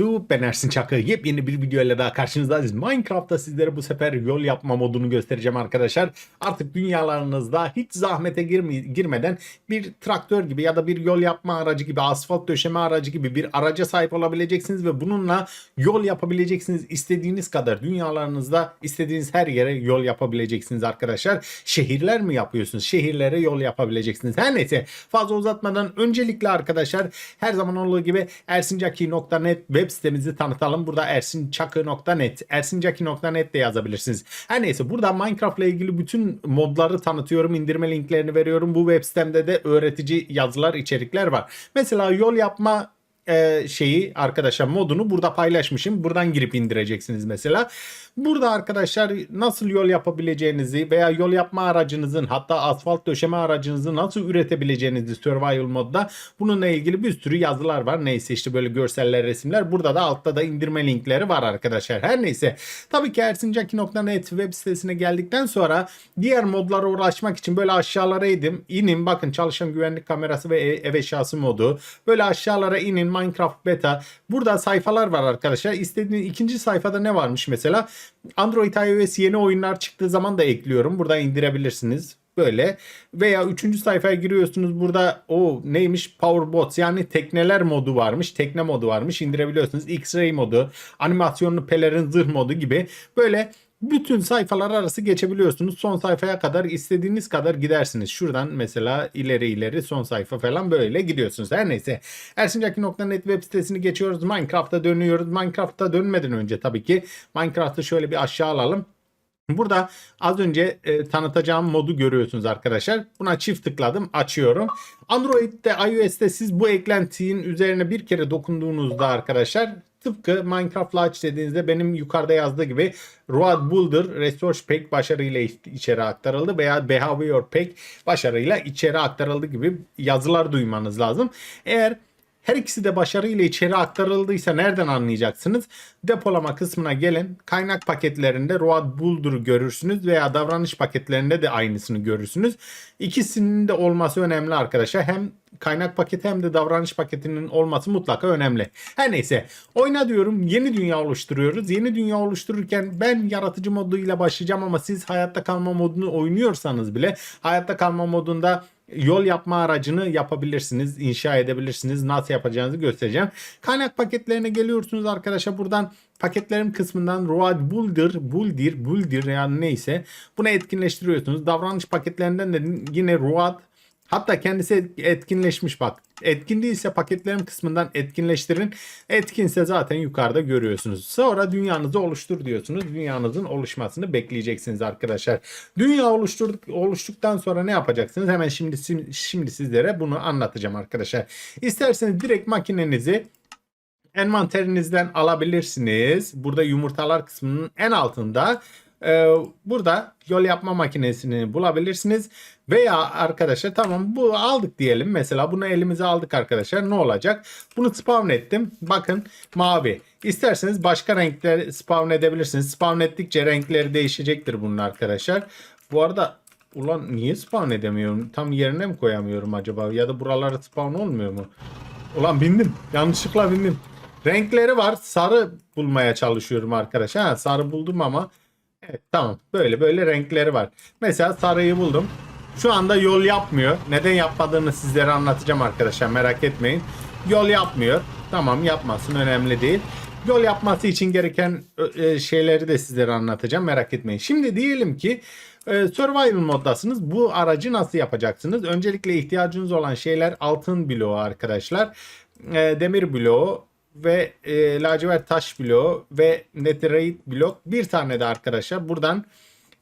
YouTube ben Ersin Çakı. Yepyeni bir videoyla daha karşınızdayız. Minecraft'ta sizlere bu sefer yol yapma modunu göstereceğim arkadaşlar. Artık dünyalarınızda hiç zahmete girme- girmeden bir traktör gibi ya da bir yol yapma aracı gibi, asfalt döşeme aracı gibi bir araca sahip olabileceksiniz ve bununla yol yapabileceksiniz. İstediğiniz kadar dünyalarınızda istediğiniz her yere yol yapabileceksiniz arkadaşlar. Şehirler mi yapıyorsunuz? Şehirlere yol yapabileceksiniz. Her neyse fazla uzatmadan öncelikle arkadaşlar her zaman olduğu gibi ersincaki.net web sitemizi tanıtalım. Burada ersinçakı.net ersincaki.net de yazabilirsiniz. Her neyse burada Minecraft ile ilgili bütün modları tanıtıyorum. indirme linklerini veriyorum. Bu web sitemde de öğretici yazılar, içerikler var. Mesela yol yapma e, şeyi arkadaşlar modunu burada paylaşmışım. Buradan girip indireceksiniz mesela. Burada arkadaşlar nasıl yol yapabileceğinizi veya yol yapma aracınızın hatta asfalt döşeme aracınızı nasıl üretebileceğinizi survival modda bununla ilgili bir sürü yazılar var. Neyse işte böyle görseller, resimler. Burada da altta da indirme linkleri var arkadaşlar. Her neyse. Tabii ki ersincaki.net web sitesine geldikten sonra diğer modlara ulaşmak için böyle aşağılara idim. inin bakın çalışan güvenlik kamerası ve ev eşyası modu. Böyle aşağılara inin Minecraft beta. Burada sayfalar var arkadaşlar. İstediğiniz ikinci sayfada ne varmış mesela? Android iOS yeni oyunlar çıktığı zaman da ekliyorum. Burada indirebilirsiniz. Böyle veya üçüncü sayfaya giriyorsunuz burada o neymiş Powerbots yani tekneler modu varmış tekne modu varmış indirebiliyorsunuz X-Ray modu animasyonlu pelerin zırh modu gibi böyle bütün sayfalar arası geçebiliyorsunuz. Son sayfaya kadar istediğiniz kadar gidersiniz. Şuradan mesela ileri ileri son sayfa falan böyle gidiyorsunuz. Her neyse. Ersincaki.net web sitesini geçiyoruz. Minecraft'a dönüyoruz. Minecraft'a dönmeden önce tabii ki Minecraft'ı şöyle bir aşağı alalım. Burada az önce e, tanıtacağım modu görüyorsunuz arkadaşlar. Buna çift tıkladım, açıyorum. Android'de, iOS'te siz bu eklentinin üzerine bir kere dokunduğunuzda arkadaşlar tıpkı Minecraft Launch dediğinizde benim yukarıda yazdığı gibi Road Builder Resource Pack başarıyla içeri aktarıldı veya Behavior Pack başarıyla içeri aktarıldı gibi yazılar duymanız lazım. Eğer her ikisi de başarıyla içeri aktarıldıysa nereden anlayacaksınız? Depolama kısmına gelin. Kaynak paketlerinde Road Builder'ı görürsünüz veya davranış paketlerinde de aynısını görürsünüz. İkisinin de olması önemli arkadaşlar. Hem kaynak paketi hem de davranış paketinin olması mutlaka önemli. Her neyse oyna diyorum yeni dünya oluşturuyoruz. Yeni dünya oluştururken ben yaratıcı moduyla başlayacağım ama siz hayatta kalma modunu oynuyorsanız bile hayatta kalma modunda yol yapma aracını yapabilirsiniz, inşa edebilirsiniz. Nasıl yapacağınızı göstereceğim. Kaynak paketlerine geliyorsunuz arkadaşlar. Buradan paketlerim kısmından Road Builder, Builder, Builder yani neyse bunu etkinleştiriyorsunuz. Davranış paketlerinden de yine Road Hatta kendisi etkinleşmiş bak. Etkin değilse paketlerim kısmından etkinleştirin. Etkinse zaten yukarıda görüyorsunuz. Sonra dünyanızı oluştur diyorsunuz. Dünyanızın oluşmasını bekleyeceksiniz arkadaşlar. Dünya oluşturduk, oluştuktan sonra ne yapacaksınız? Hemen şimdi şimdi sizlere bunu anlatacağım arkadaşlar. İsterseniz direkt makinenizi envanterinizden alabilirsiniz. Burada yumurtalar kısmının en altında burada yol yapma makinesini bulabilirsiniz. Veya arkadaşlar tamam bu aldık diyelim. Mesela bunu elimize aldık arkadaşlar. Ne olacak? Bunu spawn ettim. Bakın mavi. İsterseniz başka renkler spawn edebilirsiniz. Spawn ettikçe renkleri değişecektir bunun arkadaşlar. Bu arada ulan niye spawn edemiyorum? Tam yerine mi koyamıyorum acaba? Ya da buralara spawn olmuyor mu? Ulan bindim. Yanlışlıkla bindim. Renkleri var. Sarı bulmaya çalışıyorum arkadaşlar. Ha, sarı buldum ama Evet tamam. Böyle böyle renkleri var. Mesela sarıyı buldum. Şu anda yol yapmıyor. Neden yapmadığını sizlere anlatacağım arkadaşlar. Merak etmeyin. Yol yapmıyor. Tamam yapmasın önemli değil. Yol yapması için gereken e, şeyleri de sizlere anlatacağım. Merak etmeyin. Şimdi diyelim ki e, survival moddasınız. Bu aracı nasıl yapacaksınız? Öncelikle ihtiyacınız olan şeyler altın bloğu arkadaşlar. E, demir bloğu, ve e, lacivert taş bloğu ve netherite blok bir tane de arkadaşlar buradan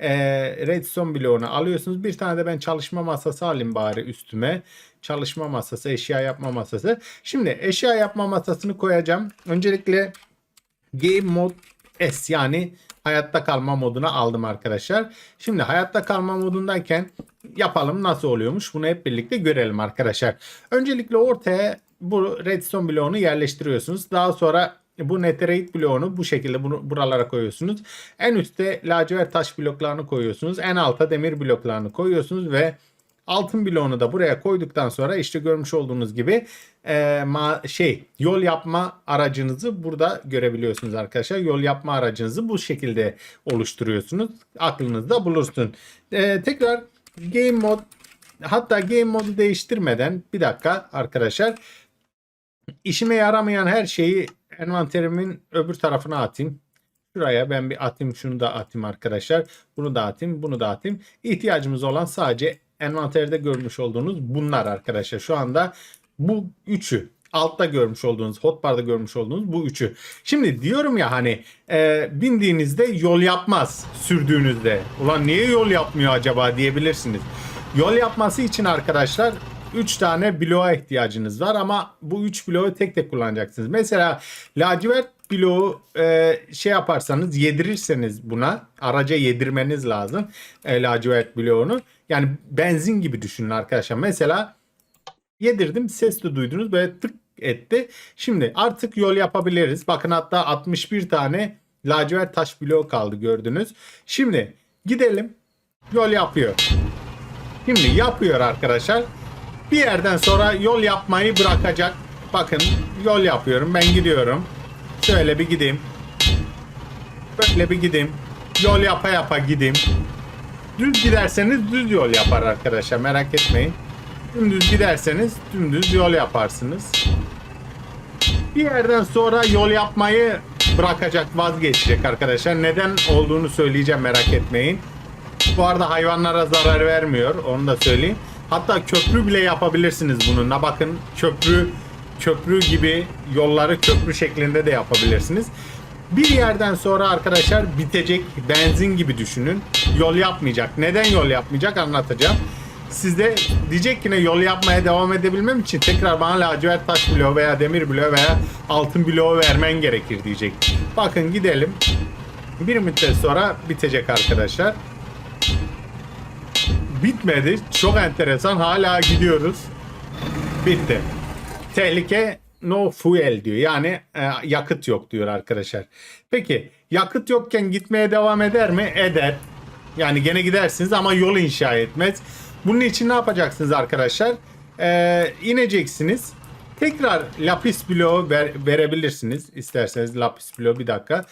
e, redstone bloğunu alıyorsunuz. Bir tane de ben çalışma masası alayım bari üstüme. Çalışma masası, eşya yapma masası. Şimdi eşya yapma masasını koyacağım. Öncelikle game mode S yani hayatta kalma moduna aldım arkadaşlar. Şimdi hayatta kalma modundayken yapalım nasıl oluyormuş bunu hep birlikte görelim arkadaşlar. Öncelikle ortaya bu redstone bloğunu yerleştiriyorsunuz. Daha sonra bu netherite bloğunu bu şekilde bunu buralara koyuyorsunuz. En üstte lacivert taş bloklarını koyuyorsunuz. En alta demir bloklarını koyuyorsunuz ve Altın bloğunu da buraya koyduktan sonra işte görmüş olduğunuz gibi e, ma- şey yol yapma aracınızı burada görebiliyorsunuz arkadaşlar. Yol yapma aracınızı bu şekilde oluşturuyorsunuz. Aklınızda bulursun. E, tekrar game mod hatta game modu değiştirmeden bir dakika arkadaşlar işime yaramayan her şeyi envanterimin öbür tarafına atayım. Şuraya ben bir atayım şunu da atayım arkadaşlar. Bunu da atayım bunu da atayım. İhtiyacımız olan sadece envanterde görmüş olduğunuz bunlar arkadaşlar. Şu anda bu üçü. Altta görmüş olduğunuz, hotbar'da görmüş olduğunuz bu üçü. Şimdi diyorum ya hani e, bindiğinizde yol yapmaz sürdüğünüzde. Ulan niye yol yapmıyor acaba diyebilirsiniz. Yol yapması için arkadaşlar 3 tane bloğa ihtiyacınız var ama bu 3 bloğu tek tek kullanacaksınız. Mesela lacivert bloğu e, şey yaparsanız yedirirseniz buna araca yedirmeniz lazım e, lacivert bloğunu. Yani benzin gibi düşünün arkadaşlar. Mesela yedirdim ses de duydunuz böyle tık etti. Şimdi artık yol yapabiliriz. Bakın hatta 61 tane lacivert taş bloğu kaldı gördünüz. Şimdi gidelim yol yapıyor. Şimdi yapıyor arkadaşlar. Bir yerden sonra yol yapmayı bırakacak. Bakın yol yapıyorum. Ben gidiyorum. Şöyle bir gideyim. Böyle bir gideyim. Yol yapa yapa gideyim. Düz giderseniz düz yol yapar arkadaşlar. Merak etmeyin. Dümdüz giderseniz dümdüz yol yaparsınız. Bir yerden sonra yol yapmayı bırakacak, vazgeçecek arkadaşlar. Neden olduğunu söyleyeceğim merak etmeyin. Bu arada hayvanlara zarar vermiyor. Onu da söyleyeyim. Hatta köprü bile yapabilirsiniz bununla. Bakın köprü köprü gibi yolları köprü şeklinde de yapabilirsiniz. Bir yerden sonra arkadaşlar bitecek benzin gibi düşünün. Yol yapmayacak. Neden yol yapmayacak anlatacağım. Sizde diyecek ki ne yol yapmaya devam edebilmem için tekrar bana lacivert taş bloğu veya demir bloğu veya altın bloğu vermen gerekir diyecek. Bakın gidelim. Bir müddet sonra bitecek arkadaşlar bitmedi. Çok enteresan. Hala gidiyoruz. Bitti. Tehlike no fuel diyor. Yani e, yakıt yok diyor arkadaşlar. Peki yakıt yokken gitmeye devam eder mi? Eder. Yani gene gidersiniz ama yol inşa etmez. Bunun için ne yapacaksınız arkadaşlar? E, ineceksiniz. Tekrar lapis bloğu ver, verebilirsiniz. İsterseniz lapis bloğu bir dakika.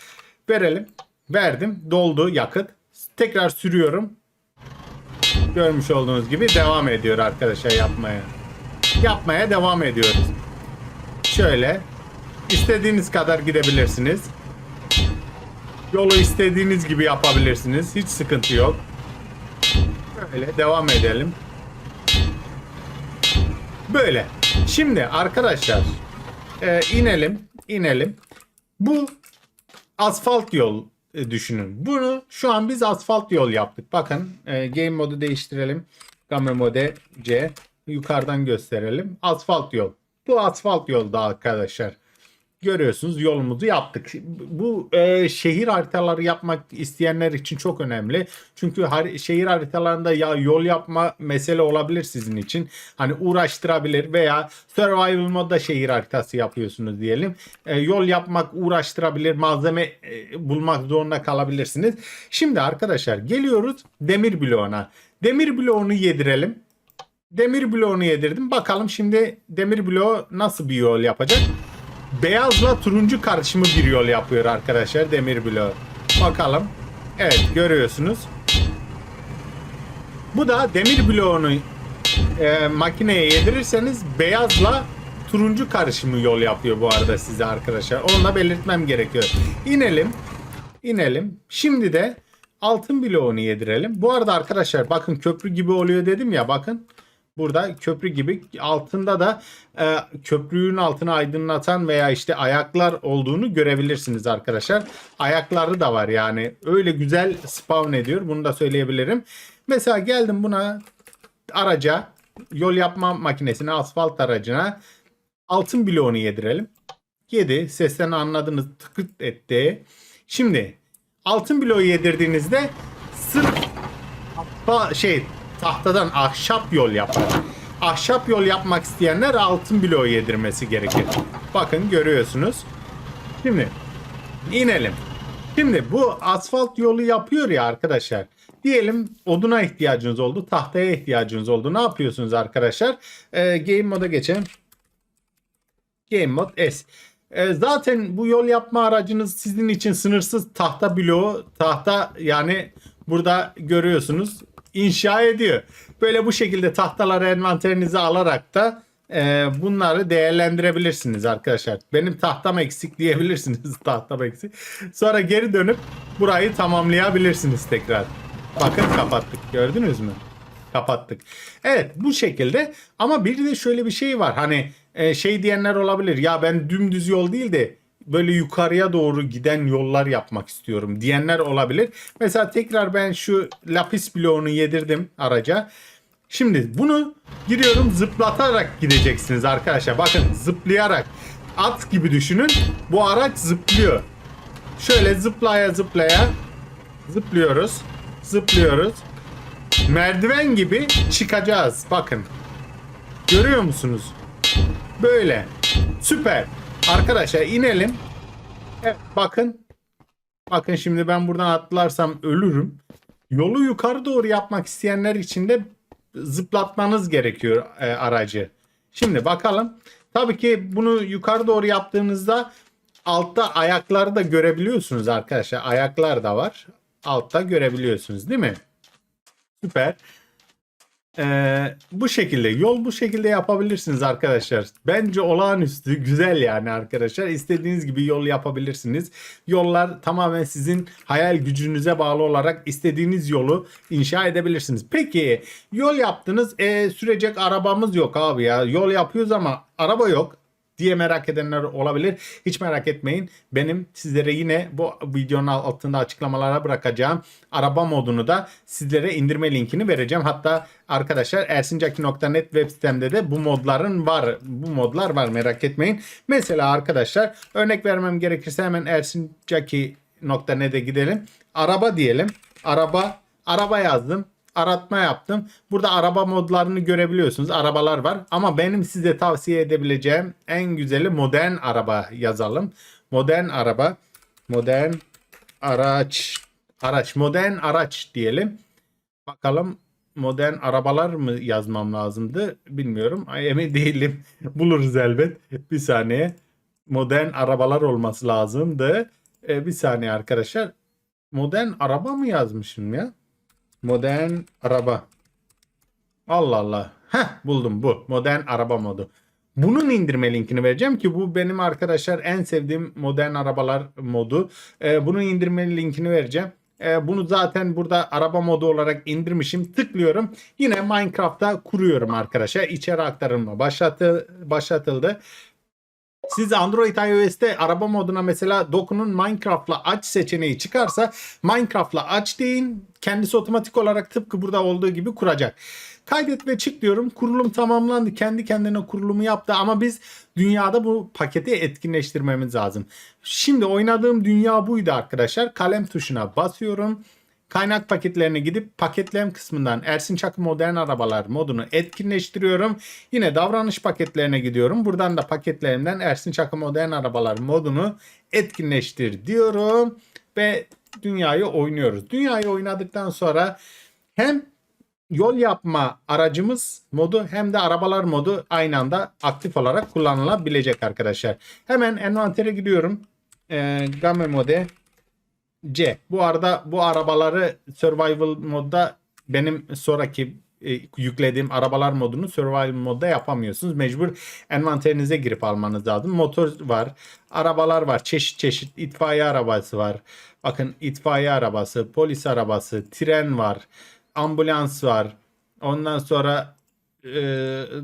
Verelim. Verdim. Doldu yakıt. Tekrar sürüyorum görmüş olduğunuz gibi devam ediyor arkadaşlar yapmaya. Yapmaya devam ediyoruz. Şöyle istediğiniz kadar gidebilirsiniz. Yolu istediğiniz gibi yapabilirsiniz. Hiç sıkıntı yok. Böyle devam edelim. Böyle. Şimdi arkadaşlar e, inelim, inelim. Bu asfalt yol düşünün. Bunu şu an biz asfalt yol yaptık. Bakın e, game modu değiştirelim. Game mode C. Yukarıdan gösterelim. Asfalt yol. Bu asfalt yolda arkadaşlar. Görüyorsunuz yolumuzu yaptık. Bu e, şehir haritaları yapmak isteyenler için çok önemli. Çünkü har- şehir haritalarında ya yol yapma mesele olabilir sizin için. Hani uğraştırabilir veya survival modda şehir haritası yapıyorsunuz diyelim. E, yol yapmak uğraştırabilir. Malzeme e, bulmak zorunda kalabilirsiniz. Şimdi arkadaşlar geliyoruz demir bloğuna. Demir bloğunu yedirelim. Demir bloğunu yedirdim. Bakalım şimdi demir bloğu nasıl bir yol yapacak? Beyazla turuncu karışımı bir yol yapıyor arkadaşlar demir bloğu. Bakalım. Evet görüyorsunuz. Bu da demir bloğunu e, makineye yedirirseniz beyazla turuncu karışımı yol yapıyor bu arada size arkadaşlar. Onu da belirtmem gerekiyor. İnelim. İnelim. Şimdi de altın bloğunu yedirelim. Bu arada arkadaşlar bakın köprü gibi oluyor dedim ya bakın. Burada köprü gibi altında da e, köprünün altını aydınlatan veya işte ayaklar olduğunu görebilirsiniz arkadaşlar. Ayakları da var yani öyle güzel spawn ediyor bunu da söyleyebilirim. Mesela geldim buna araca yol yapma makinesine asfalt aracına altın bloğunu yedirelim. Yedi sesten anladınız tıkıt etti. Şimdi altın bloğu yedirdiğinizde sırf şey tahtadan ahşap yol yapar. Ahşap yol yapmak isteyenler altın bloğu yedirmesi gerekir. Bakın görüyorsunuz. Şimdi inelim. Şimdi bu asfalt yolu yapıyor ya arkadaşlar. Diyelim oduna ihtiyacınız oldu, tahtaya ihtiyacınız oldu. Ne yapıyorsunuz arkadaşlar? Ee, game moda geçelim. Game mod S. Ee, zaten bu yol yapma aracınız sizin için sınırsız tahta bloğu, tahta yani burada görüyorsunuz inşa ediyor. Böyle bu şekilde tahtaları envanterinize alarak da e, bunları değerlendirebilirsiniz arkadaşlar. Benim tahtam eksik diyebilirsiniz tahtam eksik. Sonra geri dönüp burayı tamamlayabilirsiniz tekrar. Bakın kapattık gördünüz mü? Kapattık. Evet bu şekilde ama bir de şöyle bir şey var. Hani e, şey diyenler olabilir. Ya ben dümdüz yol değil de böyle yukarıya doğru giden yollar yapmak istiyorum diyenler olabilir. Mesela tekrar ben şu lapis bloğunu yedirdim araca. Şimdi bunu giriyorum zıplatarak gideceksiniz arkadaşlar. Bakın zıplayarak at gibi düşünün. Bu araç zıplıyor. Şöyle zıplaya zıplaya zıplıyoruz. Zıplıyoruz. Merdiven gibi çıkacağız. Bakın. Görüyor musunuz? Böyle. Süper. Arkadaşlar inelim. Evet, bakın. Bakın şimdi ben buradan atlarsam ölürüm. Yolu yukarı doğru yapmak isteyenler için de zıplatmanız gerekiyor e, aracı. Şimdi bakalım. Tabii ki bunu yukarı doğru yaptığınızda altta ayakları da görebiliyorsunuz arkadaşlar. Ayaklar da var. Altta görebiliyorsunuz değil mi? Süper. Ee, bu şekilde yol bu şekilde yapabilirsiniz arkadaşlar. Bence olağanüstü güzel yani arkadaşlar. İstediğiniz gibi yol yapabilirsiniz. Yollar tamamen sizin hayal gücünüze bağlı olarak istediğiniz yolu inşa edebilirsiniz. Peki yol yaptınız. E, sürecek arabamız yok abi ya. Yol yapıyoruz ama araba yok diye merak edenler olabilir. Hiç merak etmeyin. Benim sizlere yine bu videonun altında açıklamalara bırakacağım araba modunu da sizlere indirme linkini vereceğim. Hatta arkadaşlar ersincaki.net web sitemde de bu modların var. Bu modlar var merak etmeyin. Mesela arkadaşlar örnek vermem gerekirse hemen ersincaki.net'e gidelim. Araba diyelim. Araba araba yazdım aratma yaptım. Burada araba modlarını görebiliyorsunuz. Arabalar var. Ama benim size tavsiye edebileceğim en güzeli modern araba yazalım. Modern araba. Modern araç. Araç. Modern araç diyelim. Bakalım modern arabalar mı yazmam lazımdı bilmiyorum. Ay, emin değilim. Buluruz elbet. Bir saniye. Modern arabalar olması lazımdı. Ee, bir saniye arkadaşlar. Modern araba mı yazmışım ya? Modern araba. Allah Allah. Heh buldum bu. Modern araba modu. Bunun indirme linkini vereceğim ki bu benim arkadaşlar en sevdiğim modern arabalar modu. Ee, bunun indirme linkini vereceğim. Ee, bunu zaten burada araba modu olarak indirmişim. Tıklıyorum. Yine Minecraft'ta kuruyorum arkadaşlar. İçeri aktarılma başlatı, başlatıldı. Siz Android iOS'te araba moduna mesela dokunun Minecraft'la aç seçeneği çıkarsa Minecraft'la aç deyin. Kendisi otomatik olarak tıpkı burada olduğu gibi kuracak. Kaydet ve çık diyorum. Kurulum tamamlandı. Kendi kendine kurulumu yaptı ama biz dünyada bu paketi etkinleştirmemiz lazım. Şimdi oynadığım dünya buydu arkadaşlar. Kalem tuşuna basıyorum. Kaynak paketlerine gidip paketlem kısmından Ersin Çakı Modern Arabalar modunu etkinleştiriyorum. Yine davranış paketlerine gidiyorum. Buradan da paketlerimden Ersin Çakı Modern Arabalar modunu etkinleştir diyorum. Ve dünyayı oynuyoruz. Dünyayı oynadıktan sonra hem yol yapma aracımız modu hem de arabalar modu aynı anda aktif olarak kullanılabilecek arkadaşlar. Hemen envantere gidiyorum. Ee, Game mode C. Bu arada bu arabaları survival modda benim sonraki e, yüklediğim arabalar modunu survival modda yapamıyorsunuz. Mecbur envanterinize girip almanız lazım. Motor var, arabalar var, çeşit çeşit itfaiye arabası var. Bakın itfaiye arabası, polis arabası, tren var, ambulans var. Ondan sonra e,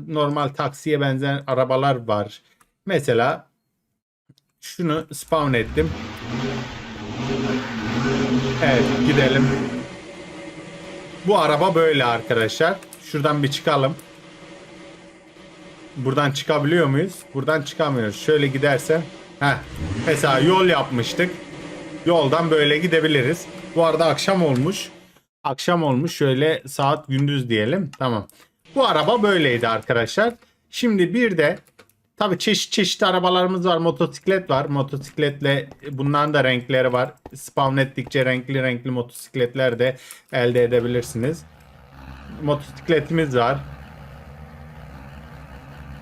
normal taksiye benzer arabalar var. Mesela şunu spawn ettim. Evet gidelim. Bu araba böyle arkadaşlar. Şuradan bir çıkalım. Buradan çıkabiliyor muyuz? Buradan çıkamıyoruz. Şöyle gidersen. Heh. Mesela yol yapmıştık. Yoldan böyle gidebiliriz. Bu arada akşam olmuş. Akşam olmuş. Şöyle saat gündüz diyelim. Tamam. Bu araba böyleydi arkadaşlar. Şimdi bir de Tabii çeşit çeşit arabalarımız var. Motosiklet var. Motosikletle bunların da renkleri var. Spawn ettikçe renkli renkli motosikletler de elde edebilirsiniz. Motosikletimiz var.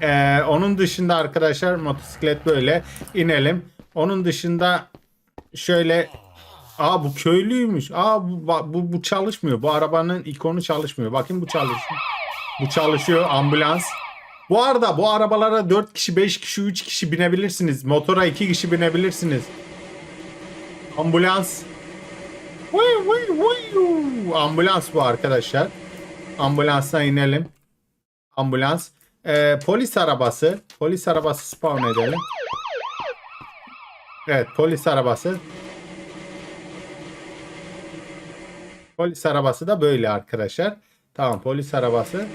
Ee, onun dışında arkadaşlar motosiklet böyle inelim. Onun dışında şöyle Aa bu köylüymüş. Aa bu, bu, bu çalışmıyor. Bu arabanın ikonu çalışmıyor. Bakın bu çalışıyor. Bu çalışıyor. Ambulans. Bu arada bu arabalara 4 kişi, 5 kişi, 3 kişi binebilirsiniz. Motora 2 kişi binebilirsiniz. Ambulans. Vuy, vuy, vuy. Ambulans bu arkadaşlar. Ambulanstan inelim. Ambulans. Ee, polis arabası. Polis arabası spawn edelim. Evet polis arabası. Polis arabası da böyle arkadaşlar. Tamam polis arabası.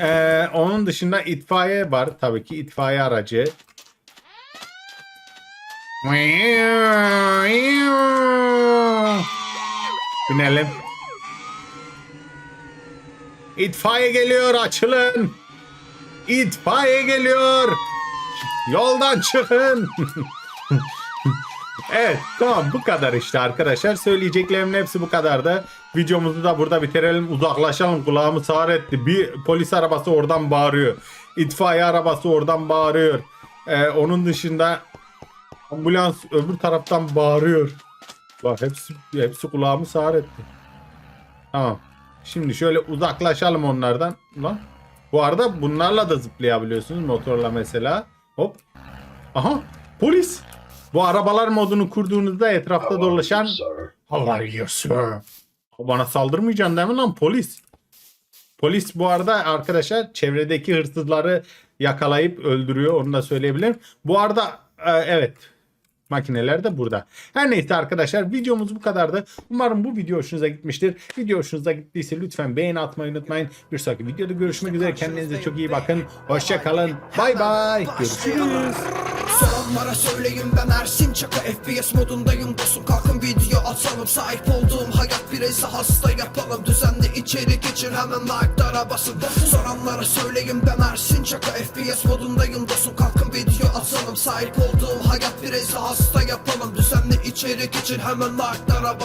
Ee, onun dışında itfaiye var. Tabii ki itfaiye aracı. Binelim. İtfaiye geliyor açılın. İtfaiye geliyor. Yoldan çıkın. evet tamam bu kadar işte arkadaşlar. Söyleyeceklerimin hepsi bu kadardı. Videomuzu da burada bitirelim. Uzaklaşalım kulağımı sağır etti. Bir polis arabası oradan bağırıyor. İtfaiye arabası oradan bağırıyor. Ee, onun dışında ambulans öbür taraftan bağırıyor. Bak hepsi hepsi kulağımı sağır etti. Tamam. Şimdi şöyle uzaklaşalım onlardan. Lan. Bu arada bunlarla da zıplayabiliyorsunuz motorla mesela. Hop. Aha polis. Bu arabalar modunu kurduğunuzda etrafta dolaşan How are you sir? Bana saldırmayacaksın değil mi lan polis? Polis bu arada arkadaşlar çevredeki hırsızları yakalayıp öldürüyor onu da söyleyebilirim. Bu arada e, evet makineler de burada. Her neyse arkadaşlar videomuz bu kadardı. Umarım bu video hoşunuza gitmiştir. Video hoşunuza gittiyse lütfen beğeni atmayı unutmayın. Bir sonraki videoda görüşmek üzere. Kendinize çok iyi bakın. Hoşça kalın. Bay bay. Görüşürüz. Soranlara söyleyin ben Ersin Çaka FPS modundayım dostum kalkın video atalım. Sahip olduğum hayat bireyse hasta yapalım. Düzenli içerik için hemen like'lara basın. Soranlara söyleyin ben Ersin Çaka FPS modundayım dostum kalkın video atalım. Sahip olduğum hayat bireyse hasta yapalım. Düzenli içerik için hemen like'lara basın